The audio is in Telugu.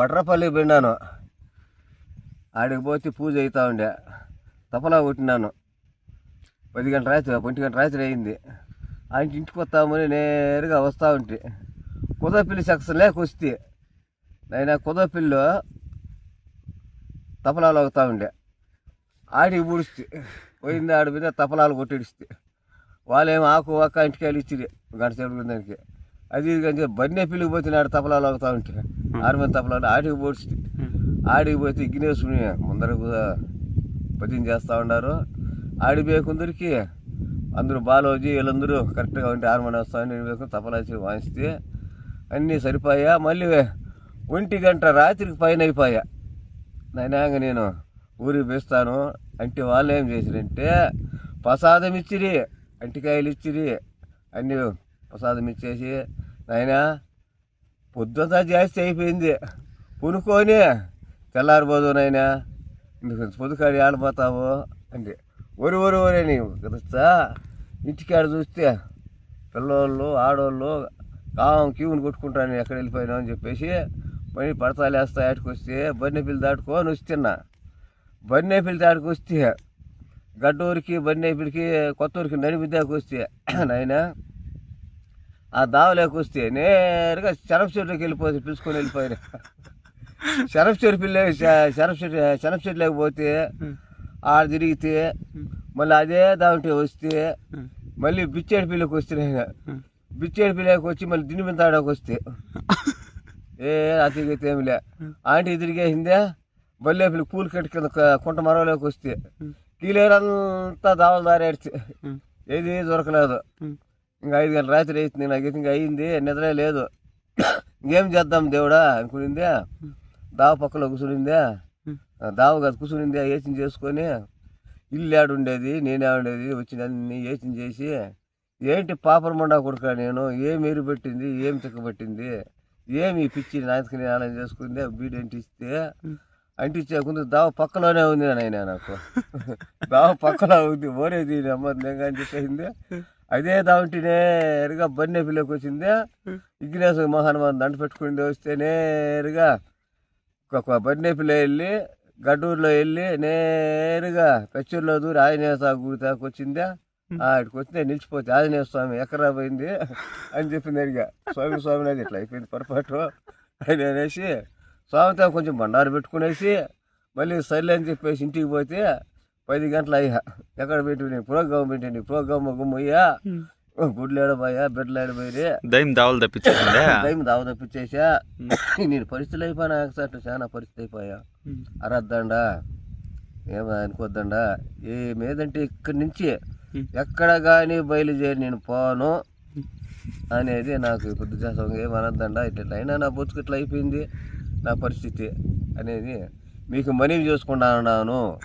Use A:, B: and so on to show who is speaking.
A: పట్రపల్లికి పోయినాను. ఆడికి పోతే పూజ అవుతా ఉండే. తపలా కొట్టినాను. పది గంటల రాత్రి ఒంటి గంట రాత్రి అయింది. ఆయన ఇంటికి వస్తామని నేరుగా వస్తూ ఉంటే. కుదపిల్లి సెక్షన్ లేక వస్తే నేను కుదపిల్లు తపలాలు అవుతా ఉండే. ఆడికి పూడిస్తే పోయింది ఆడి మీద తపలాలు కొట్టిడిస్తే. వాళ్ళేమో ఆకు ఒక్క ఇంటికి వెళ్ళి ఇచ్చిరి గంట సేపు దానికి. అది ఇది బన్నే పిల్లికి పోతే నాడు తపలాలు అవుతా ఉంటే ఆరు మంది తపలాలు ఆడికి పోడిస్తే ఆడికి పోతే గినేసుకుని ముందర భజన చేస్తూ ఉన్నారు. ఆడి బేకుందరికి అందరూ బాలోజీ వీళ్ళందరూ కరెక్ట్గా ఉంటే ఆరు మంది వస్తా నేను బేకు తపలాచి వాయిస్తే అన్నీ సరిపోయా మళ్ళీ ఒంటి గంట రాత్రికి పైన అయిపోయా. నైనాక నేను ఊరికి వేస్తాను అంటే వాళ్ళు ఏం చేసిరంటే ప్రసాదం ఇచ్చిరి అంటికాయలు ఇచ్చిరి అన్నీ ప్రసాదం ఇచ్చేసి నాయనా పొద్దుంతా జాస్తి అయిపోయింది. పునుకొని తెల్లారిపోదునైనా ఇందుకు పొద్దుకాడి ఆడిపోతావు అంటే ఒరి ఒరి ఒరే నీవు కదా ఇంటికాడ చూస్తే పిల్లోళ్ళు ఆడోళ్ళు కావం క్యూని కొట్టుకుంటాను ఎక్కడ వెళ్ళిపోయినా అని చెప్పేసి పని పడతాలు వేస్తా ఆటికి వస్తే బన్నెపిల్లి దాటుకొని వస్తున్నా బన్నెపిల్లి దాటుకొస్తే గడ్డూరికి బన్నెపిల్లికి కొత్తూరికి నడిమిద్దాకి వస్తే నాయన ఆ దావలోకి వస్తే నేరుగా శరఫ్ చెట్టుకి వెళ్ళిపోతే పిలుచుకొని వెళ్ళిపోయారు శరఫ్ చెట్టు పిల్ల శరఫ్ చెట్టు శరఫ్ చెట్టు లేకపోతే ఆడ తిరిగితే మళ్ళీ అదే దాంట్లో వస్తే మళ్ళీ బిచ్చేడు పిల్లకి వస్తే నేను బిచ్చేడు పిల్లకి వచ్చి మళ్ళీ దిని మీద తాడకు వస్తే. ఏ అతిగైతే ఏమిలే ఆంటీ తిరిగేసిందే బల్లే పిల్ల పూలు కట్టి కింద కుంట మరవలోకి వస్తే. కీలేరంతా దావలు దారేడితే. ఏది దొరకలేదు. ఇంకా ఐదు గంటల రాత్రి అవుతుంది నాకు ఇంకా అయింది నిద్రే లేదు. ఇంకేం చేద్దాం దేవుడా అనుకునిందే దావ పక్కలో కూర్చునిందే దావ కాదు కూర్చునిందే ఏచిన చేసుకొని ఇల్లు ఆడుండేది నేనే ఉండేది వచ్చిన అన్ని ఏచిన చేసి ఏంటి పాపర మొండా కొడుక నేను ఏం ఎరు పెట్టింది ఏం తిక్కబట్టింది ఏమి పిచ్చి నాయనకి నేను ఆలయం చేసుకుంది బీడు అంటిస్తే అంటించే ముందు దావ పక్కలోనే ఉంది నాయన నాకు. దావ పక్కలో ఉంది ఓరేది అమ్మ నేను అని చెప్పేసింది. అదే దాంటి నేరుగా బన్నె పిల్లకి వచ్చింది. ఇగ్నేశ్వర మహానుమాన్ దండ పెట్టుకుని వస్తే నేరుగా ఒక బన్నె పిల్ల వెళ్ళి గడ్డూరులో వెళ్ళి నేరుగా పెచ్చూరులో దూరి ఆంజనేయ గుడి దాకా వచ్చిందే. ఆడికి వస్తే నిలిచిపోతే ఆంజనేయ స్వామి ఎక్కడా పోయింది? అని చెప్పింది అడిగా. స్వామి స్వామి అనేది ఇట్లా అయిపోయింది పొరపాటు. అని అనేసి స్వామితో కొంచెం బండారు పెట్టుకునేసి మళ్ళీ సర్లే అని చెప్పేసి ఇంటికి పోతే పది గంటలు అయ్యా. ఎక్కడ పెట్టి ప్రోగ్రామ్ పెట్టండి ప్రోగ్రామ్ గుమ్మయ్యా గుడ్లు ఏడబోయా బిడ్డలు ఏడబోయి
B: దయ్యం దావలు తప్పించేసిందే?
A: టైం దావ తప్పించేసా. నేను పరిస్థితులు అయిపోయినా సార్ చాలా పరిస్థితి అయిపోయా. అరద్దండా ఏమో అనుకోద్దండా. ఏమేదంటే ఇక్కడి నుంచి ఎక్కడ కానీ బయలుదేరి నేను పోను అనేది నాకు ఇప్పుడు చేస్తాం ఏం అనద్దండా. ఇట్లా అయినా నా బతుకు ఇట్లా అయిపోయింది. నా పరిస్థితి అనేది మీకు మనవి చేసుకుంటా ఉన్నాను